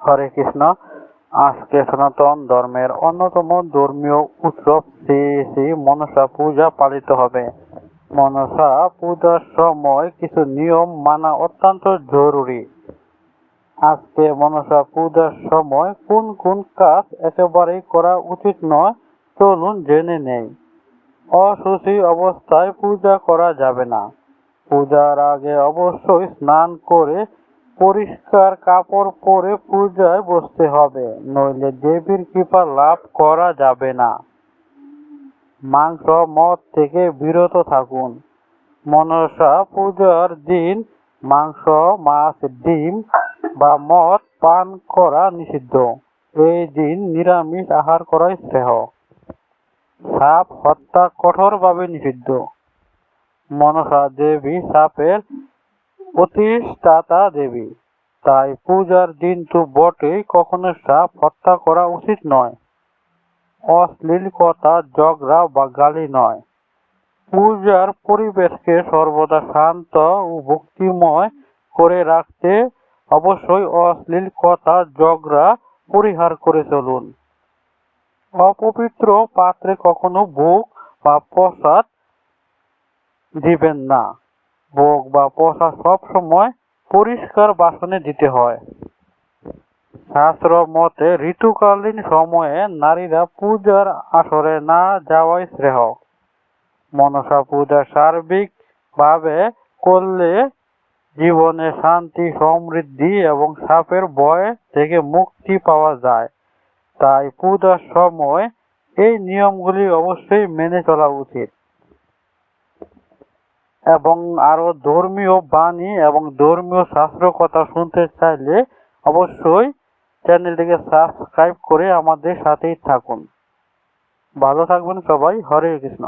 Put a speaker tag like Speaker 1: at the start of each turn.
Speaker 1: হরে কৃষ্ণ। আজকে সনাতন ধর্মের অন্যতম ধর্মীয় উৎসব শ্রী শ্রী মনসা পূজা পালিত হবে। মনসা পূজার সময় কিছু নিয়ম মানা অত্যন্ত জরুরি। আজকে মনসা পূজার সময় কোন কোন কাজ একেবারেই করা উচিত নয়, চলুন জেনে নেই। অশুচি অবস্থায় পূজা করা যাবে না। পূজার আগে অবশ্যই স্নান করে পরিষ্কার কাপড় পরে পূজায় বসতে হবে, নইলে দেবীর কৃপা লাভ করা যাবে না। মাংস, মদ থেকে বিরত থাকুন। মনসা, পূজার দিন মাংস, মাছ, ডিম বা মদ পান করা নিষিদ্ধ। এই দিন নিরামিষ আহার করাই শ্রেয়। সাপ হত্যা কঠোরভাবে নিষিদ্ধ। মনসা দেবী সাপের প্রতিষ্ঠাতা দেবী। তাই পূজার দিন তো বটেই, কখনো সাপ হত্যা করা উচিত নয়। অশ্লীল কথা, ঝগড়া বা গালি নয়। পূজার পরিবেশকে সর্বদা শান্ত ও ভক্তিময় করে রাখতে অবশ্যই অশ্লীল কথা, ঝগড়া পরিহার করে চলুন। অপবিত্র পাত্রে কখনো ভোগ বা প্রসাদ দিবেন না। ভোগ বা প্রসাদ সবসময় পরিষ্কার বাসনে দিতে হয়। শাস্ত্র মতে ঋতুকালীন সময়ে নারীরা পূজার আসরে না যাওয়াই শ্রেয়। মনসা পূজা সার্বিক ভাবে করলে জীবনে শান্তি, সমৃদ্ধি এবং সাপের ভয় থেকে মুক্তি পাওয়া যায়। তাই পূজার সময় এই নিয়মগুলি অবশ্যই মেনে চলা উচিত। এবং আরও ধর্মীয় বাণী এবং ধর্মীয় শাস্ত্র কথা শুনতে চাইলে অবশ্যই চ্যানেলটিকে সাবস্ক্রাইব করে আমাদের সাথেই থাকুন। ভালো থাকবেন সবাই। হরে কৃষ্ণ।